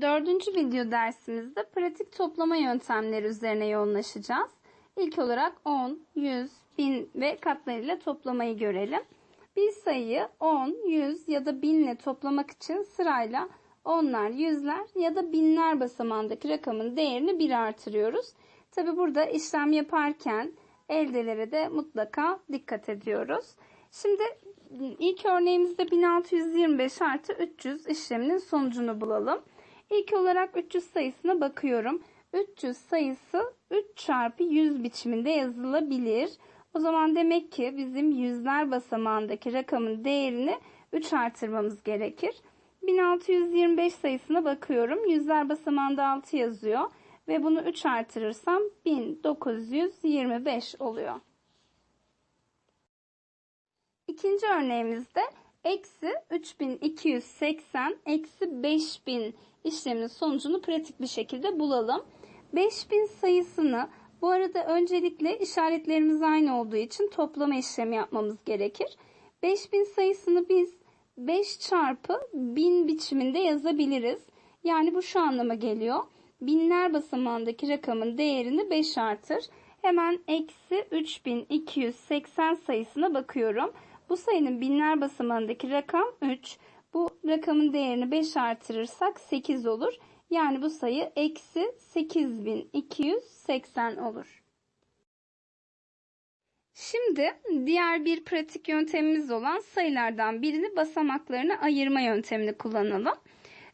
Dördüncü video dersimizde pratik toplama yöntemleri üzerine yoğunlaşacağız. İlk olarak 10, 100, 1000 ve katlarıyla toplamayı görelim. Bir sayıyı 10, 100 ya da 1000 ile toplamak için sırayla onlar, yüzler ya da binler basamağındaki rakamın değerini bir artırıyoruz. Tabi burada işlem yaparken eldelere de mutlaka dikkat ediyoruz. Şimdi ilk örneğimizde 1625 artı 300 işleminin sonucunu bulalım. İlk olarak 300 sayısına bakıyorum. 300 sayısı 3 çarpı 100 biçiminde yazılabilir. O zaman demek ki bizim yüzler basamağındaki rakamın değerini 3 artırmamız gerekir. 1625 sayısına bakıyorum. Yüzler basamağında 6 yazıyor. Ve bunu 3 artırırsam 1925 oluyor. İkinci örneğimizde eksi 3280 eksi 5000 işleminin sonucunu pratik bir şekilde bulalım. 5000 sayısını bu arada öncelikle işaretlerimiz aynı olduğu için toplama işlemi yapmamız gerekir. 5000 sayısını biz 5 çarpı 1000 biçiminde yazabiliriz. Yani bu şu anlama geliyor. Binler basamağındaki rakamın değerini 5 artır. Hemen eksi 3280 sayısına bakıyorum. Bu sayının binler basamağındaki rakam 3. Bu rakamın değerini 5 artırırsak 8 olur. Yani bu sayı eksi 8280 olur. Şimdi diğer bir pratik yöntemimiz olan sayılardan birini basamaklarına ayırma yöntemini kullanalım.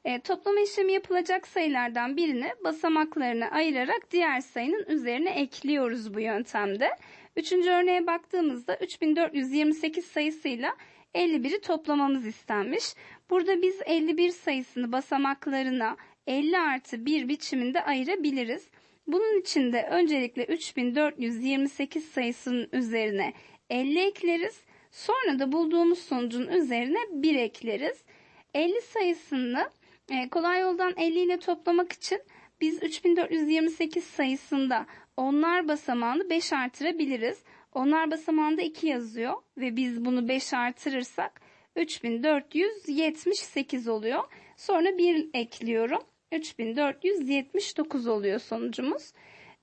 E, toplama işlemi yapılacak sayılardan birini basamaklarına ayırarak diğer sayının üzerine ekliyoruz bu yöntemde. Üçüncü örneğe baktığımızda 3428 sayısıyla 51'i toplamamız istenmiş. Burada biz 51 sayısını basamaklarına 50 artı 1 biçiminde ayırabiliriz. Bunun için de öncelikle 3428 sayısının üzerine 50 ekleriz. Sonra da bulduğumuz sonucun üzerine 1 ekleriz. 50 sayısını e, kolay yoldan 50 ile toplamak için biz 3428 sayısında onlar basamağını 5 artırabiliriz. Onlar basamağında 2 yazıyor ve biz bunu 5 artırırsak 3478 oluyor. Sonra 1 ekliyorum. 3479 oluyor sonucumuz.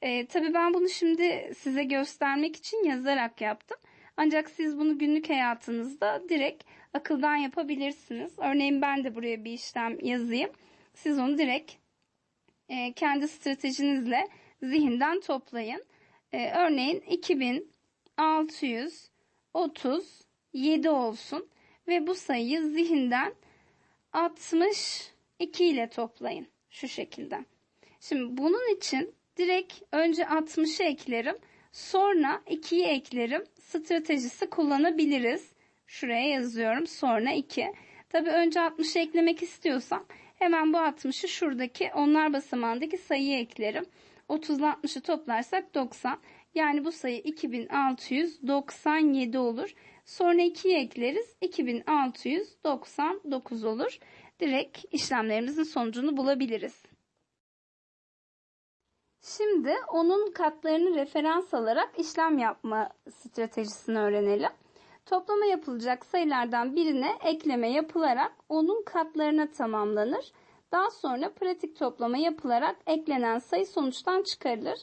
Ee, tabii ben bunu şimdi size göstermek için yazarak yaptım. Ancak siz bunu günlük hayatınızda direkt akıldan yapabilirsiniz. Örneğin ben de buraya bir işlem yazayım. Siz onu direkt e, kendi stratejinizle zihinden toplayın. E, örneğin 2637 olsun ve bu sayıyı zihinden 62 ile toplayın. Şu şekilde. Şimdi bunun için direkt önce 60'ı eklerim. Sonra 2'yi eklerim. Stratejisi kullanabiliriz. Şuraya yazıyorum. Sonra 2. Tabii önce 60'ı eklemek istiyorsam hemen bu 60'ı şuradaki onlar basamağındaki sayıya eklerim. 30 ile 60'ı toplarsak 90. Yani bu sayı 2697 olur. Sonra 2'yi ekleriz. 2699 olur. Direkt işlemlerimizin sonucunu bulabiliriz. Şimdi onun katlarını referans alarak işlem yapma stratejisini öğrenelim. Toplama yapılacak sayılardan birine ekleme yapılarak onun katlarına tamamlanır. Daha sonra pratik toplama yapılarak eklenen sayı sonuçtan çıkarılır.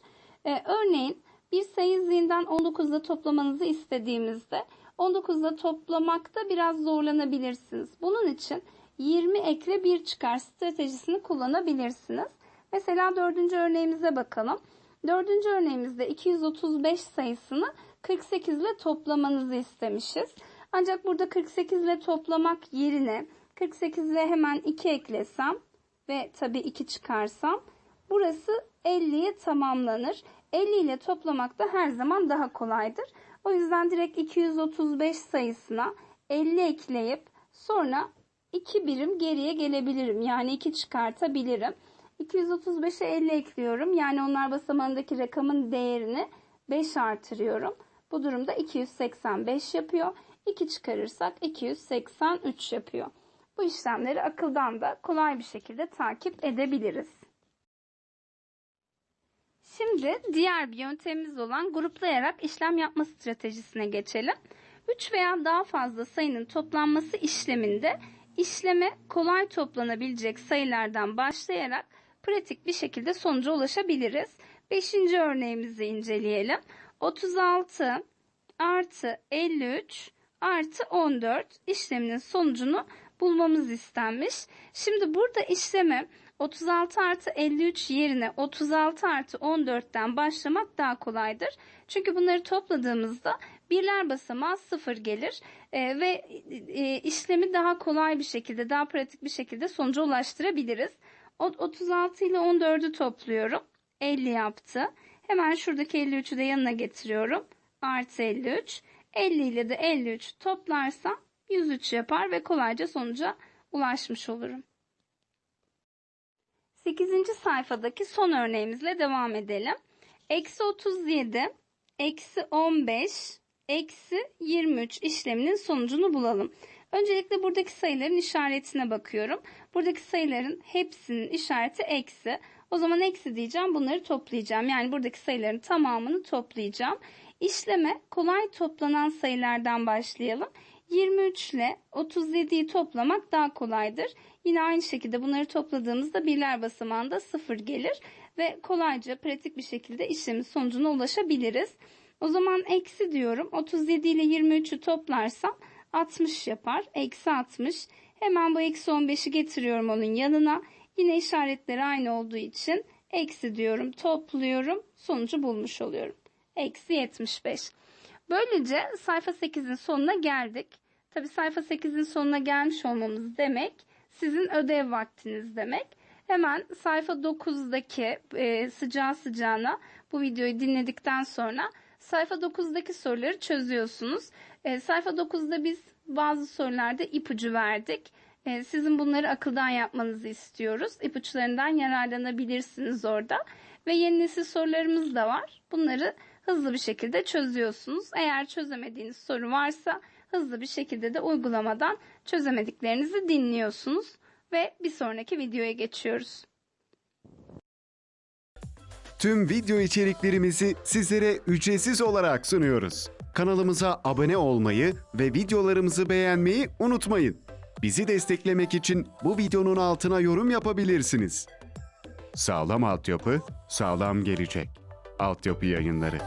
Ee, örneğin bir sayı zihinden 19'da toplamanızı istediğimizde 19'da toplamakta biraz zorlanabilirsiniz. Bunun için 20 ekle 1 çıkar stratejisini kullanabilirsiniz. Mesela dördüncü örneğimize bakalım. Dördüncü örneğimizde 235 sayısını 48 ile toplamanızı istemişiz. Ancak burada 48 ile toplamak yerine 48 ile hemen 2 eklesem ve tabii 2 çıkarsam burası 50'ye tamamlanır. 50 ile toplamak da her zaman daha kolaydır. O yüzden direkt 235 sayısına 50 ekleyip sonra 2 birim geriye gelebilirim. Yani 2 çıkartabilirim. 235'e 50 ekliyorum. Yani onlar basamağındaki rakamın değerini 5 artırıyorum. Bu durumda 285 yapıyor. 2 çıkarırsak 283 yapıyor. Bu işlemleri akıldan da kolay bir şekilde takip edebiliriz. Şimdi diğer bir yöntemimiz olan gruplayarak işlem yapma stratejisine geçelim. 3 veya daha fazla sayının toplanması işleminde işleme kolay toplanabilecek sayılardan başlayarak pratik bir şekilde sonuca ulaşabiliriz. Beşinci örneğimizi inceleyelim. 36 artı 53 artı 14 işleminin sonucunu bulmamız istenmiş. Şimdi burada işleme 36 artı 53 yerine 36 artı 14'ten başlamak daha kolaydır. Çünkü bunları topladığımızda birler basamağı sıfır gelir Ee, ve e, işlemi daha kolay bir şekilde, daha pratik bir şekilde sonuca ulaştırabiliriz. O- 36 ile 14'ü topluyorum. 50 yaptı. Hemen şuradaki 53'ü de yanına getiriyorum. Artı 53. 50 ile de 53 toplarsam 103 yapar ve kolayca sonuca ulaşmış olurum. 8. sayfadaki son örneğimizle devam edelim. Eksi 37, eksi 15, eksi 23 işleminin sonucunu bulalım. Öncelikle buradaki sayıların işaretine bakıyorum. Buradaki sayıların hepsinin işareti eksi. O zaman eksi diyeceğim bunları toplayacağım. Yani buradaki sayıların tamamını toplayacağım. İşleme kolay toplanan sayılardan başlayalım. 23 ile 37'yi toplamak daha kolaydır. Yine aynı şekilde bunları topladığımızda birler basamağında 0 gelir ve kolayca pratik bir şekilde işlemin sonucuna ulaşabiliriz. O zaman eksi diyorum. 37 ile 23'ü toplarsam 60 yapar. Eksi 60. Hemen bu eksi 15'i getiriyorum onun yanına. Yine işaretleri aynı olduğu için eksi diyorum. Topluyorum. Sonucu bulmuş oluyorum. Eksi 75. Böylece sayfa 8'in sonuna geldik. Tabi sayfa 8'in sonuna gelmiş olmamız demek sizin ödev vaktiniz demek. Hemen sayfa 9'daki e, sıcağı sıcağına bu videoyu dinledikten sonra sayfa 9'daki soruları çözüyorsunuz. E, sayfa 9'da biz bazı sorularda ipucu verdik. E, sizin bunları akıldan yapmanızı istiyoruz. İpuçlarından yararlanabilirsiniz orada. Ve yeni nesil sorularımız da var. Bunları hızlı bir şekilde çözüyorsunuz. Eğer çözemediğiniz soru varsa hızlı bir şekilde de uygulamadan çözemediklerinizi dinliyorsunuz ve bir sonraki videoya geçiyoruz. Tüm video içeriklerimizi sizlere ücretsiz olarak sunuyoruz. Kanalımıza abone olmayı ve videolarımızı beğenmeyi unutmayın. Bizi desteklemek için bu videonun altına yorum yapabilirsiniz. Sağlam altyapı, sağlam gelecek. Altyapı yayınları.